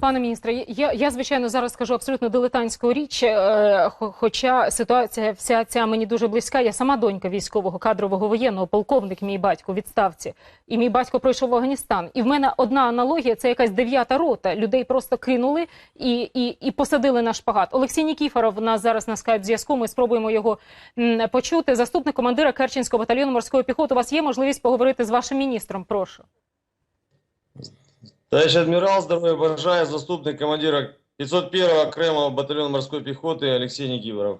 Пане міністре, я, я звичайно зараз скажу абсолютно дилетантську річ, е, хоча ситуація вся ця мені дуже близька. Я сама донька військового кадрового воєнного, полковник, мій батько відставці. І мій батько пройшов в Афганістан. І в мене одна аналогія це якась дев'ята рота. Людей просто кинули і, і, і посадили на шпагат. Олексій Нікіфоров нас зараз на скайп зв'язку. Ми спробуємо його м, почути. Заступник командира Керченського батальйону морської піхоти. У вас є можливість поговорити з вашим міністром. Прошу. Товарищ адмирал, здоровья бажаю, заступник командира 501-го окремого батальйону морської піхоти Олексій Ніківеров.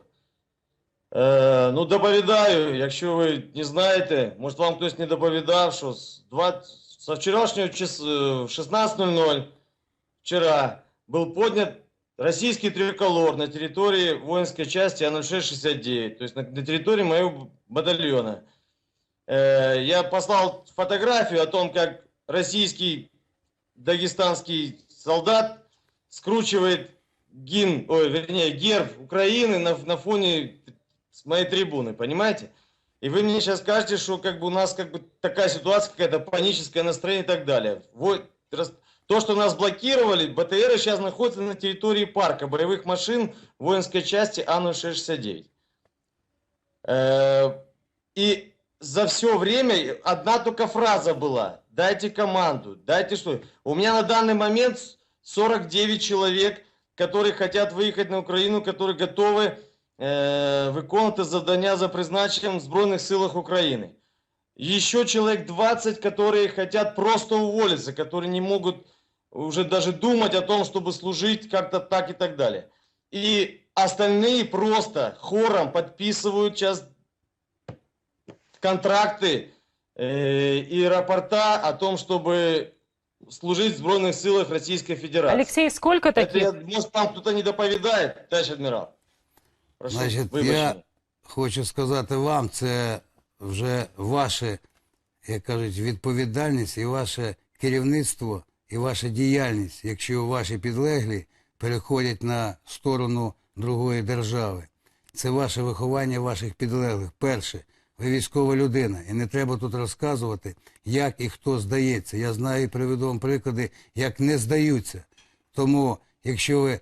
Е, ну, доповідаю, якщо ви не знаєте, може вам хтось не доповідав, що з 20, со вчорашнього чис, е, в 16.00 вчера был поднят российский триколор на территории воинской части А0669, то есть на, на территории моего батальона. Э, я послал фотографию о том, как российский дагестанский солдат скручивает гимн, ой, вернее, герб Украины на, на фоне моей трибуны, понимаете? И вы мне сейчас скажете, что как бы у нас как бы такая ситуация, какая-то паническое настроение и так далее. Вот, рас- то, что нас блокировали, БТРы сейчас находятся на территории парка боевых машин воинской части А-0669. Э, И за все время одна только фраза была. Дайте команду, дайте что. У меня на данный момент 49 человек, которые хотят выехать на Украину, которые готовы е, виконувати завдання за призначенням в Збройних силах України. Еще человек 20, которые хотят просто уволиться, которые не могут уже даже думать о том, чтобы служить как-то так и так далее. И остальные просто хором подписывают сейчас контракты э, и рапорта о том, чтобы служить в Збройных силах Российской Федерации. Олексій, скільки Это таких? я, может, там кто-то не доповедает, товарищ адмирал? Прошу, Значить, вибачення. я хочу сказати вам, це вже ваше, як кажуть, відповідальність і ваше керівництво, і ваша діяльність, якщо ваші підлеглі переходять на сторону другої держави. Це ваше виховання ваших підлеглих. Перше, ви військова людина, і не треба тут розказувати, як і хто здається. Я знаю і приведу вам приклади, як не здаються. Тому, якщо ви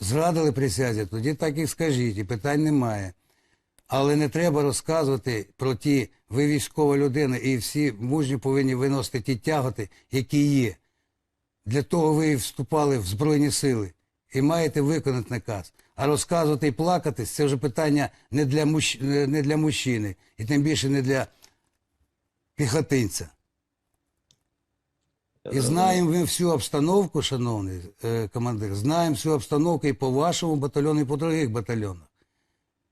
зрадили присязі, тоді так і скажіть, і питань немає. Але не треба розказувати про ті, ви військова людина, і всі мужні повинні виносити ті тяготи, які є. Для того ви і вступали в Збройні сили і маєте виконати наказ. А розказувати і плакатись це вже питання не для, мужч... не для мужчини, і тим більше не для піхотинця. І знаємо ми всю обстановку, шановний е, командир, знаємо всю обстановку і по вашому батальйону, і по других батальйонах.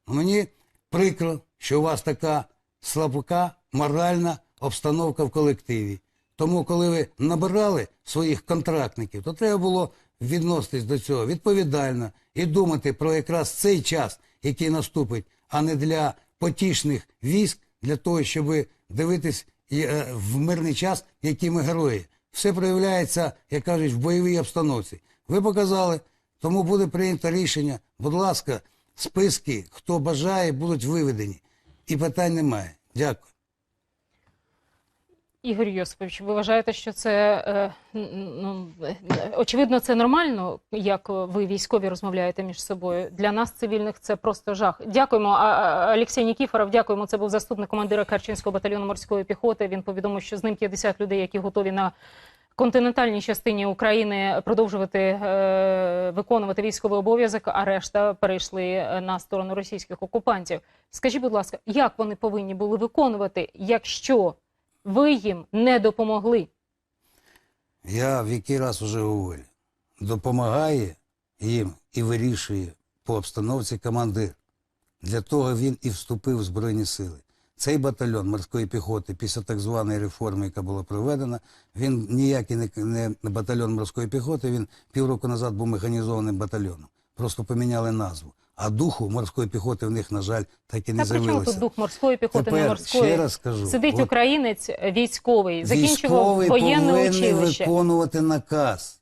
Ну, Мені прикро, що у вас така слабка моральна обстановка в колективі. Тому, коли ви набирали своїх контрактників, то треба було відноситись до цього відповідально і думати про якраз цей час, який наступить, а не для потішних військ, для того, щоб дивитись е, в мирний час, які ми герої. Все проявляється, як кажуть, в бойовій обстановці. Ви показали, тому буде прийнято рішення. Будь ласка, списки, хто бажає, будуть виведені. І питань немає. Дякую. Ігор Йосипович, ви вважаєте, що це е, ну, очевидно, це нормально, як ви військові розмовляєте між собою? Для нас, цивільних, це просто жах. Дякуємо. Олексій Нікіфоров, дякуємо. Це був заступник командира Керченського батальйону морської піхоти. Він повідомив, що з ним 50 людей, які готові на континентальній частині України продовжувати е, виконувати військовий обов'язок, а решта перейшли е, на сторону російських окупантів. Скажіть, будь ласка, як вони повинні були виконувати, якщо ви їм не допомогли? Я в який раз уже говорю. Допомагає їм і вирішує по обстановці командир. Для того він і вступив в Збройні сили. Цей батальйон морської піхоти після так званої реформи, яка була проведена, він ніякий не, батальйон морської піхоти, він півроку назад був механізованим батальйоном. Просто поміняли назву. А духу морської піхоти в них, на жаль, так і не Та з'явилося. тут дух морської піхоти, Тепер не морської? ще раз скажу, Сидить от українець е, військовий, закінчував Військовий воєнне повинен училище. виконувати наказ.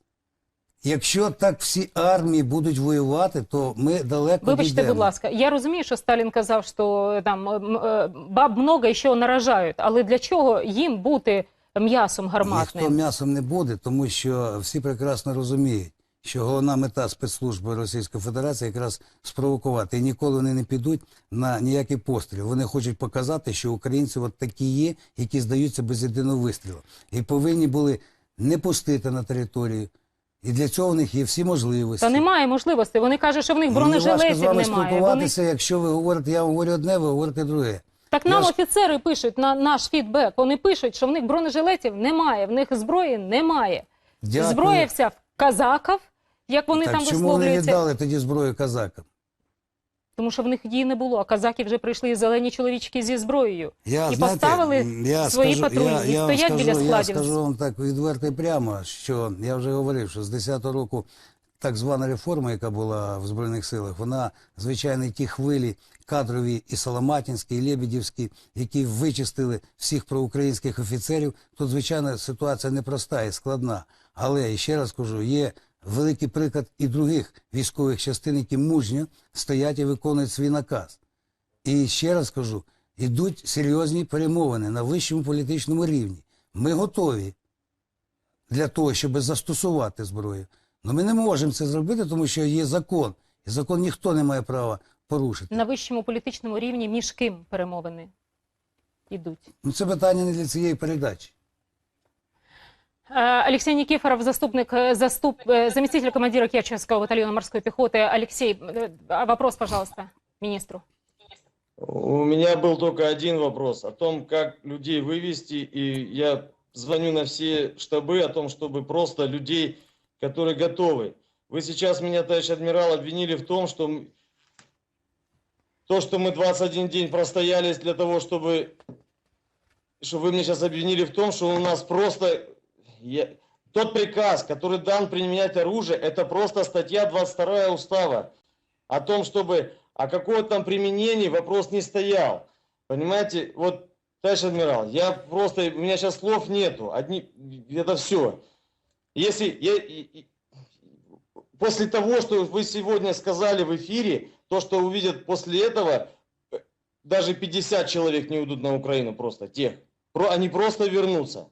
Якщо так всі армії будуть воювати, то ми далеко Вибачте, дійдемо. будь ласка, я розумію, що Сталін казав, що там м, е, баб много і що наражають, але для чого їм бути м'ясом гарматним? Ніхто м'ясом не буде, тому що всі прекрасно розуміють, що головна мета спецслужби Російської Федерації якраз спровокувати. І ніколи вони не підуть на ніякий постріл. Вони хочуть показати, що українці от такі є, які здаються без єдиного вистрілу. І повинні були не пустити на територію. І для цього в них є всі можливості. Та немає можливості. Вони кажуть, що в них важко з бронежилетів вами немає. Вони... якщо ви говорите, я говорю одне, ви говорите друге. Так нам Я ж- офіцери пишуть на наш фідбек. Вони пишуть, що в них бронежилетів немає, в них зброї немає. Дякую. Зброя вся в казаків, як вони так там чому не висловлюються. віддали тоді зброю казакам? Тому що в них її не було. А казаки вже прийшли зелені чоловічки зі зброєю. Я, І знаєте, поставили я свої скажу, патрулі я, і я стоять скажу, біля складів. Я скажу вам так відверто і прямо, що я вже говорив, що з 10-го року так звана реформа, яка була в Збройних силах, вона, звичайно, ті хвилі кадрові і Соломатінські, і Лебедівські, які вичистили всіх проукраїнських офіцерів, тут, звичайно, ситуація непроста і складна. Але, ще раз кажу, є великий приклад і других військових частин, які мужньо стоять і виконують свій наказ. І ще раз кажу, йдуть серйозні перемовини на вищому політичному рівні. Ми готові для того, щоб застосувати зброю. Але ми не можемо це зробити, тому що є закон. І закон ніхто не має права порушити. На вищому політичному рівні між ким перемовини йдуть. Ну, це питання не для цієї передачі. Е, Олексій Нікіфоров, заступник, е, заступ, е, заместитель командира Керченского батальона морской пехоты. Алексей, э, а вопрос, пожалуйста, министру. У меня был только один вопрос о том, как людей вывести, и я звоню на все штабы о том, чтобы просто людей, которые готовы. Вы сейчас меня, товарищ адмирал, обвинили в том, что м- то, что мы 21 день простоялись для того, чтобы, что вы меня сейчас обвинили в том, что у нас просто я- тот приказ, который дан применять оружие, это просто статья 22 устава о том, чтобы о каком там применении вопрос не стоял. Понимаете, вот, товарищ адмирал, я просто, у меня сейчас слов нету, одни, это все. Если я, после того, что вы сегодня сказали в эфире, то, что увидят после этого, э, даже 50 человек не уйдут на Украину просто, тех. Они просто вернутся.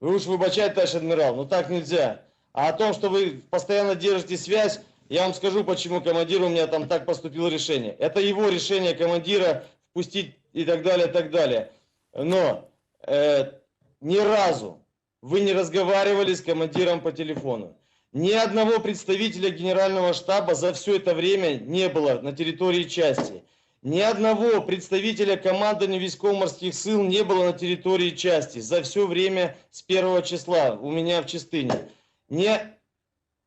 Вы уж выбачайте, товарищ адмирал, но так нельзя. А о том, что вы постоянно держите связь, я вам скажу, почему командир у меня там так поступило решение. Это его решение командира впустить и так далее, и так далее. Но э, ни разу вы не разговаривали с командиром по телефону. Ни одного представителя генерального штаба за все это время не было на территории части. Ни одного представителя командования військово-морских сил не было на территории части за все время с первого числа у меня в Чистыне. Не,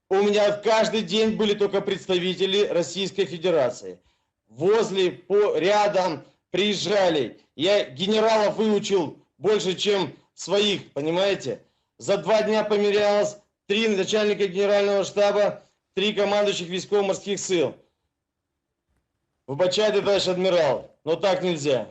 у меня в каждый день были только представители Российской Федерации. Возле, по, рядом приезжали. Я генералов выучил больше, чем своих, понимаете? За два дня померялось три начальника генерального штаба, три командующих військово-морских сил. Выбачайте, товарищ адмирал, но так нельзя.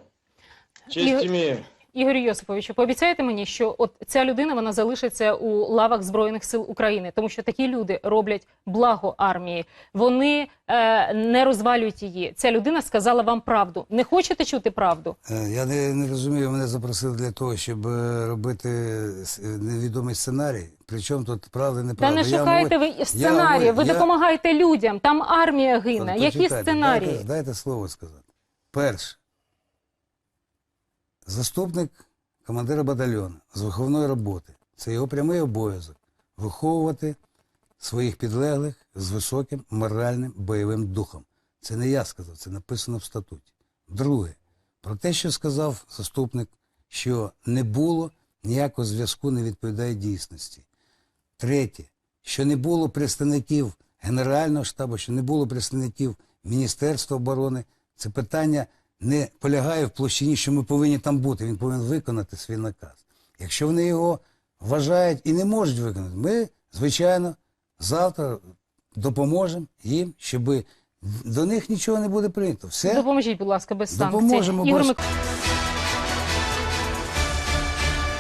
Честь Ігор- имею. Ігор Йосиповичу, пообіцяєте мені, що от ця людина вона залишиться у лавах Збройних сил України, тому що такі люди роблять благо армії. Вони е, не розвалюють її. Ця людина сказала вам правду. Не хочете чути правду? Е, Я не, не розумію, мене запросили для того, щоб е, робити е, невідомий сценарій. Причому тут правда, Та неправда. не Я шукайте ви сценарії. Ви я- допомагаєте людям. Там армія гине. Які сценарії? Дайте, дайте слово сказати. Перше. Заступник командира батальйону з виховної роботи. Це його прямий обов'язок виховувати своїх підлеглих з високим моральним бойовим духом. Це не я сказав, це написано в статуті. Друге, про те, що сказав заступник, що не було ніякого зв'язку, не відповідає дійсності. Третє, що не було представників Генерального штабу, що не було представників Міністерства оборони. Це питання не полягає в площині, що ми повинні там бути. Він повинен виконати свій наказ. Якщо вони його вважають і не можуть виконати, ми, звичайно, завтра допоможемо їм, щоб до них нічого не буде прийнято. Все Допоможіть, будь ласка, без санкцій. Допоможемо, Ігор Мик-